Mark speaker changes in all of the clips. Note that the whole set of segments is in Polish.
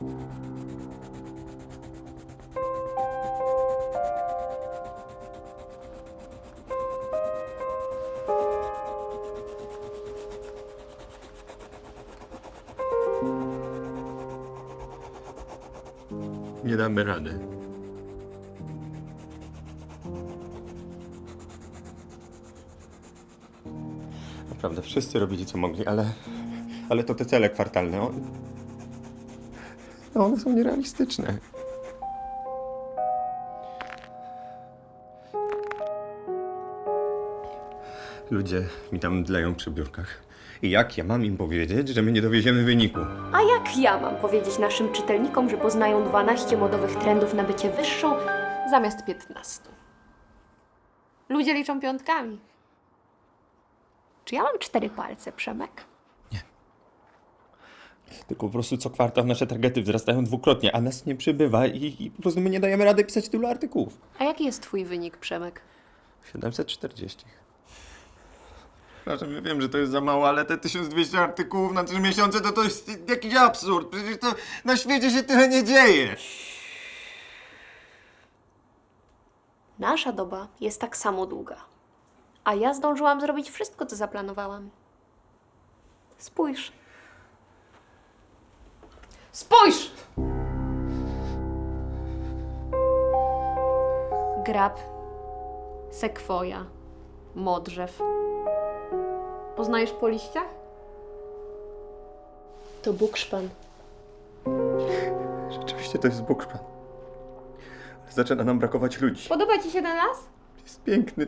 Speaker 1: Nie damy rady. Naprawdę, wszyscy robili co mogli, ale. Ale to te cele kwartalne. On... No one są nierealistyczne. Ludzie mi tam dleją przy biurkach. I jak ja mam im powiedzieć, że my nie dowieziemy wyniku?
Speaker 2: A jak ja mam powiedzieć naszym czytelnikom, że poznają 12 modowych trendów na bycie wyższą zamiast 15? Ludzie liczą piątkami. Czy ja mam cztery palce, Przemek?
Speaker 1: Tylko po prostu co kwartał nasze targety wzrastają dwukrotnie, a nas nie przybywa i, i po prostu my nie dajemy rady pisać tylu artykułów.
Speaker 2: A jaki jest twój wynik, Przemek?
Speaker 1: 740. Przepraszam, ja wiem, że to jest za mało, ale te 1200 artykułów na 3 miesiące to to jest jakiś absurd. Przecież to na świecie się tyle nie dzieje.
Speaker 2: Nasza doba jest tak samo długa. A ja zdążyłam zrobić wszystko, co zaplanowałam. Spójrz. Spójrz! Grab, sekwoja, modrzew. Poznajesz po liściach? To bukszpan.
Speaker 1: Rzeczywiście to jest bukszpan. Ale zaczyna nam brakować ludzi.
Speaker 2: Podoba ci się ten las?
Speaker 1: Jest piękny.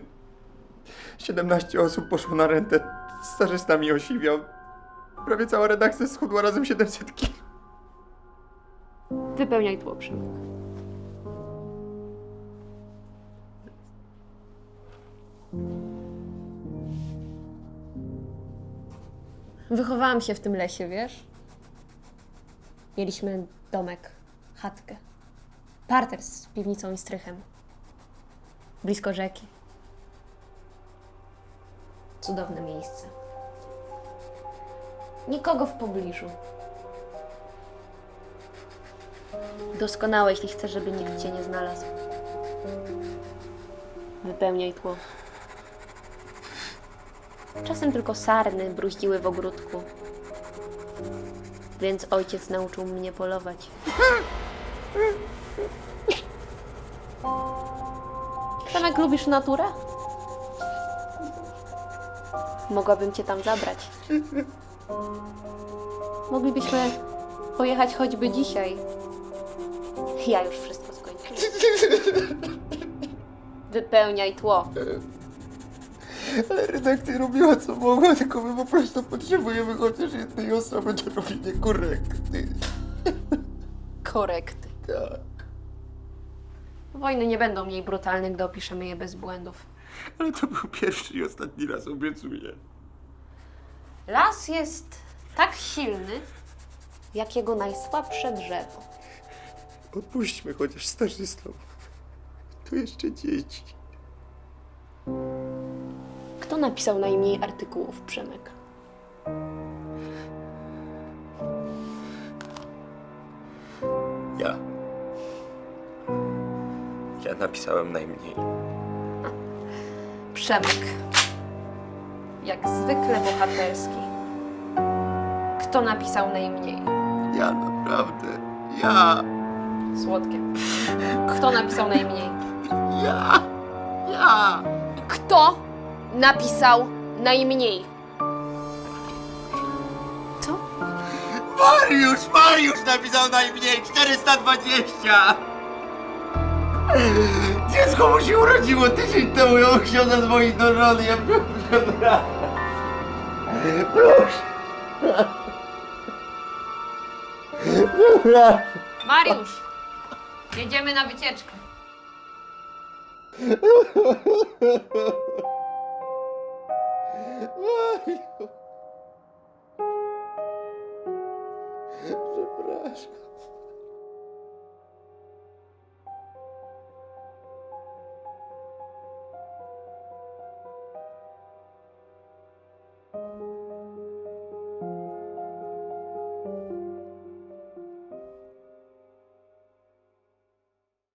Speaker 1: 17 osób poszło na rentę. Starzysta mi osiwiał. Prawie cała redakcja schudła razem 700 kg.
Speaker 2: Wypełniaj Przemek. Wychowałam się w tym lesie, wiesz? Mieliśmy domek, chatkę, parter z piwnicą i strychem. Blisko rzeki. Cudowne miejsce. Nikogo w pobliżu. Doskonałe, jeśli chcesz, żeby nikt cię nie znalazł. Wypełniaj tło. Czasem tylko sarny bruździły w ogródku. Więc ojciec nauczył mnie polować. Przemek, lubisz naturę? Mogłabym cię tam zabrać. Moglibyśmy pojechać choćby dzisiaj. Ja już wszystko skończyłam. Wypełniaj tło.
Speaker 1: Ale redakcja robiła co mogła, tylko my po prostu potrzebujemy chociaż jednej osoby do robienia korekty.
Speaker 2: Korekty.
Speaker 1: Tak.
Speaker 2: Wojny nie będą mniej brutalne, gdy opiszemy je bez błędów.
Speaker 1: Ale to był pierwszy i ostatni raz, obiecuję.
Speaker 2: Las jest tak silny, jak jego najsłabsze drzewo.
Speaker 1: Odpuśćmy chociaż starzystom. To jeszcze dzieci.
Speaker 2: Kto napisał najmniej artykułów, Przemek?
Speaker 1: Ja. Ja napisałem najmniej.
Speaker 2: Przemek. Jak zwykle bohaterski. Kto napisał najmniej?
Speaker 1: Ja naprawdę. Ja.
Speaker 2: Słodkie. Kto napisał najmniej?
Speaker 1: Ja. Ja.
Speaker 2: Kto napisał najmniej? Co?
Speaker 1: Mariusz! Mariusz napisał najmniej! 420! Dziecko mu się urodziło tydzień temu, ja musiał zadzwonić do żony, ja proszę. Proszę.
Speaker 2: Mariusz! Jedziemy na wycieczkę.
Speaker 1: Przepraszam.